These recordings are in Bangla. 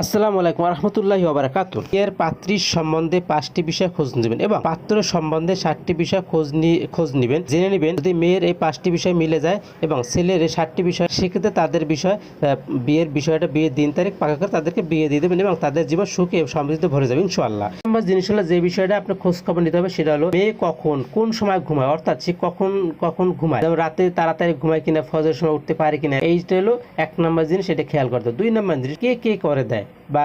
আসসালামু আলাইকুম রহমতুল্লাহি ওবারাকাতু এর পাত্রীর সম্বন্ধে পাঁচটি বিষয় খোঁজ নেবেন এবং পাত্র সম্বন্ধে ষাটটি বিষয় খোঁজ খোঁজ নেবেন। জেনে নেবেন যদি মেয়ের এই পাঁচটি বিষয় মিলে যায় এবং ছেলের এই ষাটটি বিষয়, সেক্ষেত্রে তাদের বিষয় বিয়ের বিষয়টা, বিয়ের দিন তারিখ পাকা করে তাদেরকে বিয়ে দিয়ে দেবেন এবং তাদের জীবন সুখে সমৃদ্ধ ভরে যাবে ইনশাআল্লাহ। নম্বর জিনিস হলো যে বিষয়টা আপনার খোঁজ খবর নিতে হবে সেটা হলো মেয়ে কখন, কোন সময় ঘুমায়, অর্থাৎ সে কখন কখন ঘুমায়, যেমন রাতে তাড়াতাড়ি ঘুমায় কিনা ফজের সময় উঠতে পারে কিনা, এইটা হলো এক নম্বর জিনিস এটা খেয়াল করতে। দুই নম্বর জিনিস, কে কে করে দেয়? বা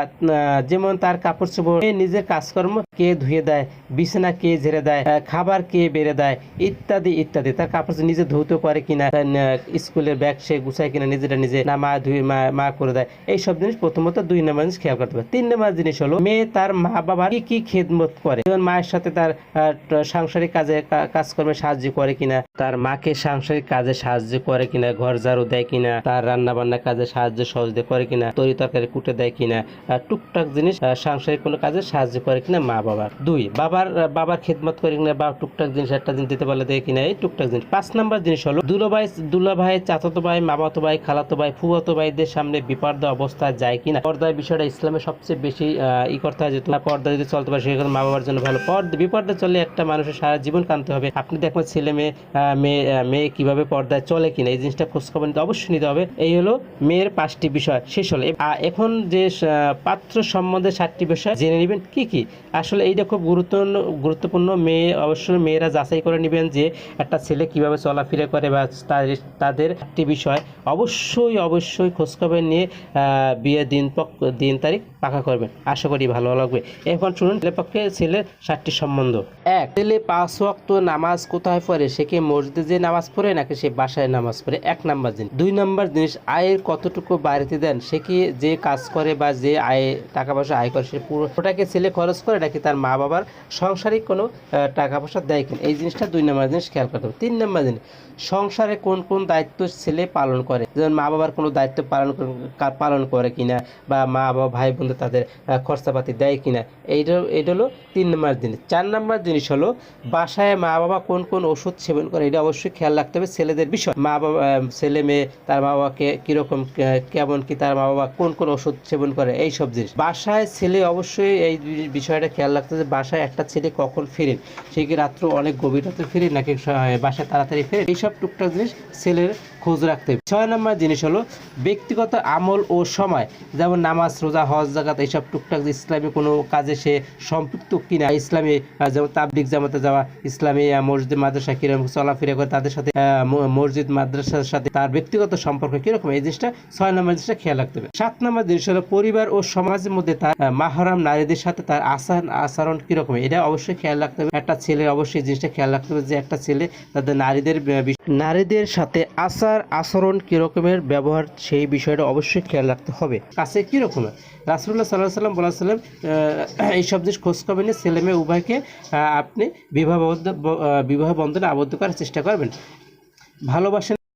যেমন তার কাপড় চোপড় নিজের কাজকর্ম কে ধুয়ে দেয়, বিছানা কে ঝেড়ে দেয় খাবার কে বেড়ে দেয়, ইত্যাদি ইত্যাদি। তার কাপড় নিজে ধুতে পারে কিনা স্কুলের ব্যাগ সে গুছায় কিনা নিজেটা নিজে না, মা ধুয়ে, মা করে দেয়। এই সব জিনিস প্রথমত দুই নম্বর জিনিস খেয়াল করতে হবে। তিন নম্বর জিনিস হলো, মেয়ে তার মা বাবার কি কি খেদমত করে? যেমন মায়ের সাথে তার সাংসারিক কাজে কাজকর্মে সাহায্য করে কিনা, তার মাকে সাংসারিক কাজে সাহায্য করে কিনা, ঘর ঝাড়ু দেয় কিনা, তার রান্না বান্না কাজে সাহায্য সহযোগিতা করে কিনা, তরি তরকারি কুটে দেয় কিনা টুকটাক জিনিস সাংসারিক কোনো কাজে সাহায্য করে কিনা মা বাবার। দুই, বাবার বাবার খেদমত করে কিনা বা টুকটাক জিনিস, একটা জিনিস দিতে পারলে দেয় কিনা এই টুকটাক জিনিস। পাঁচ নাম্বার জিনিস হলো দুলো ভাই দুলা ভাই চাচাতো ভাই, মামাতো ভাই, খালাতো ভাই, ফুয়াতো ভাইদের সামনে বিপর্দ অবস্থায় যায় কিনা? পর্দার বিষয়টা ইসলামে সবচেয়ে বেশি ই করতে হয় যে তোমার পর্দা যদি চলতে পারে, সেখানে মা বাবার জন্য ভালো। পর্দা, বিপর্দা চলে একটা মানুষের সারা জীবন কানতে হবে। আপনি দেখবেন ছেলে মেয়ে মেয়ে মেয়ে কীভাবে পর্দায় চলে কিনা? এই জিনিসটা খোঁজ খবর নিতে অবশ্যই নিতে হবে। এই হলো মেয়ের পাঁচটি বিষয়। শেষ হলো এখন যে পাত্র সম্বন্ধে সাতটি বিষয়, জেনে নেবেন কি কি? আসলে এইটা খুব গুরুত্বপূর্ণ গুরুত্বপূর্ণ মেয়ে অবশ্যই মেয়েরা যাচাই করে নেবেন যে একটা ছেলে কীভাবে চলাফেরা করে বা তাদের একটি বিষয় অবশ্যই অবশ্যই খোঁজখবর নিয়ে বিয়ের দিন দিন তারিখ পাকা করবেন। আশা করি ভালো লাগবে। এখন শুনুন ছেলে পক্ষে ছেলের সাতটি সম্বন্ধ। এক, ছেলে পাঁচ ওয়াক্ত নামাজ কোথায় পড়ে? সে কি মসজিদে যে নামাজ পড়ে নাকি সে বাসায় নামাজ পড়ে? এক নাম্বার জিনিস। দুই নাম্বার জিনিস, আয়ের কতটুকু বাড়িতে দেন? সে কি যে কাজ করে বা যে আয়, টাকা পয়সা আয় করে সে পুরোটাকে ছেলে খরচ করে নাকি তার মা বাবার সাংসারিক কোনো টাকা পয়সা দেয় কিনা। এই জিনিসটা দুই নম্বর জিনিস খেয়াল করতে হবে। তিন নম্বর জিনিস, সংসারে কোন কোন দায়িত্ব ছেলে পালন করে? যেমন মা বাবার কোনো দায়িত্ব পালন পালন করে কিনা বা মা বাবা ভাই বোনদের তাদের খরচাপাতি দেয় কিনা? এইটা এটা হলো তিন নম্বর জিনিস। চার নম্বর জিনিস হলো বাসায় মা বাবা কোন কোন ওষুধ সেবন করে? এটা অবশ্যই খেয়াল রাখতে হবে ছেলেদের বিষয়। মা বাবা ছেলে মেয়ে, তার মা বাবাকে কীরকম কেমন কি তার মা বাবা কোন কোন ওষুধ সেবন করে? এই সব জিনিস। বাসায় ছেলে অবশ্যই এই বিষয়টা খেয়াল রাখতে যে বাসায় একটা ছেলে কখন ফেরেন সে কি রাত্র অনেক গভীর রাতে ফেরে নাকি বাসায় তাড়াতাড়ি ফেরে? এইসব টুকটাক জিনিস ছেলের খোঁজ রাখতে হবে। ছয় নম্বর জিনিস হলো ব্যক্তিগত আমল ও সময়। যেমন নামাজ, রোজা, হজ জাকাত এইসব টুকটাক যে ইসলামী কোনো কাজে সে সম্পৃক্ত কিনা, ইসলামী যেমন তাবলিক জামাতে যাওয়া, ইসলামী মসজিদ, মাদ্রাসা কীরকম চলাফেরা করে তাদের সাথে মসজিদ, মাদ্রাসার সাথে তার ব্যক্তিগত সম্পর্ক কীরকম, এই জিনিসটা ছয় নম্বর জিনিসটা খেয়াল রাখতে হবে। সাত নম্বর জিনিস হলো পরিবার ও সমাজের মধ্যে তার মাহরাম নারীদের সাথে তার আচরণ আচরণ কীরকম, এটা অবশ্যই খেয়াল রাখতে হবে। একটা ছেলে অবশ্যই জিনিসটা খেয়াল রাখতে হবে যে একটা ছেলে তাদের নারীদের নারীদের সাথে আচার আচরণ কীরকমের ব্যবহার সেই বিষয়টা অবশ্যই খেয়াল রাখতে হবে। কাছে কীরকমের রাসুল্লাহ সাল্লাহ সাল্লাম বলা সাল্লাম এইসব জিনিস খোঁজ নিয়ে ছেলে মেয়ে উভয়কে আপনি বিবাহ বিবাহ বন্ধনে আবদ্ধ করার চেষ্টা করবেন। ভালোবাসা